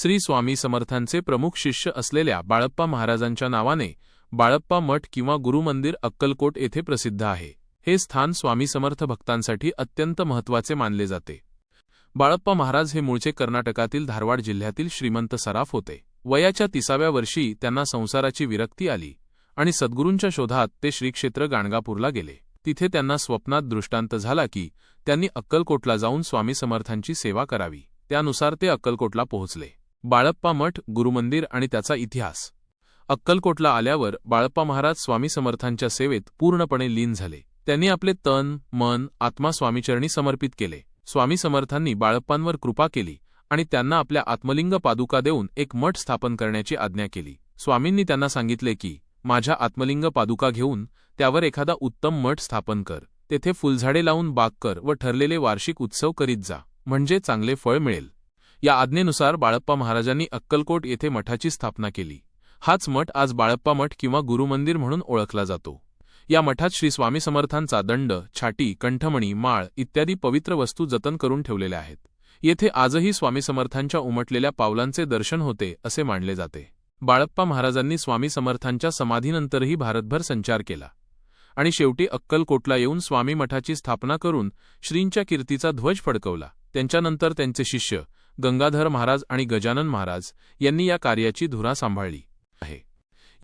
श्री स्वामी समर्थांचे प्रमुख शिष्य असलेल्या बाळप्पा महाराजांच्या नावाने बाळप्पा मठ किंवा गुरुमंदिर अक्कलकोट येथे प्रसिद्ध आहे. हे स्थान स्वामी समर्थ भक्तांसाठी अत्यंत महत्त्वाचे मानले जाते. बाळप्पा महाराज हे मूळचे कर्नाटकातील धारवाड जिल्ह्यातील श्रीमंत सराफ होते. वयाच्या तिसाव्या वर्षी त्यांना संसाराची विरक्ती आली आणि सद्गुरूंच्या शोधात ते श्रीक्षेत्र गाणगापूरला गेले. तिथे त्यांना स्वप्नात दृष्टांत झाला की त्यांनी अक्कलकोटला जाऊन स्वामी समर्थांची सेवा करावी. त्यानुसार ते अक्कलकोटला पोहोचले. बाळप्पा मठ गुरुमंदिर आणि त्याचा इतिहास. अक्कलकोटला आल्यावर बाळप्पा महाराज स्वामी समर्थांच्या सेवेत पूर्णपणे लीन झाले. त्यांनी आपले तन मन आत्मा स्वामीचरणी समर्पित केले. स्वामी समर्थांनी बाळप्पांवर कृपा केली आणि त्यांना आपल्या आत्मलिंग पादुका देऊन एक मठ स्थापन करण्याची आज्ञा केली. स्वामींनी त्यांना सांगितले की माझ्या आत्मलिंग पादुका घेऊन त्यावर एखादा उत्तम मठ स्थापन कर. तेथे फुलझाडे लावून बाग कर व ठरलेले वार्षिक उत्सव करीत जा. म्हणजे चांगले फळ मिळेल. या आज्ञेनुसार बाळप्पा महाराजांनी अक्कलकोट येथे मठाची स्थापना केली. हाच मठ आज बाळप्पा मठ किंवा गुरुमंदिर म्हणून ओळखला जातो. या मठात श्री स्वामी समर्थांचा दंड छाटी कंठमणी माळ इत्यादी पवित्र वस्तू जतन करून ठेवलेल्या आहेत. येथे आजही स्वामी समर्थांच्या उमटलेल्या पावलांचे दर्शन होते असे मानले जाते. बाळप्पा महाराजांनी स्वामी समर्थांच्या समाधीनंतरही भारतभर संचार केला. आणि शेवटी अक्कलकोटला येऊन स्वामी मठाची स्थापना करून श्रींच्या कीर्तीचा ध्वज फडकवला. त्यांच्यानंतर त्यांचे शिष्य गंगाधर महाराज आणि गजानन महाराज यांनी या कार्याची धुरा सांभाळली आहे.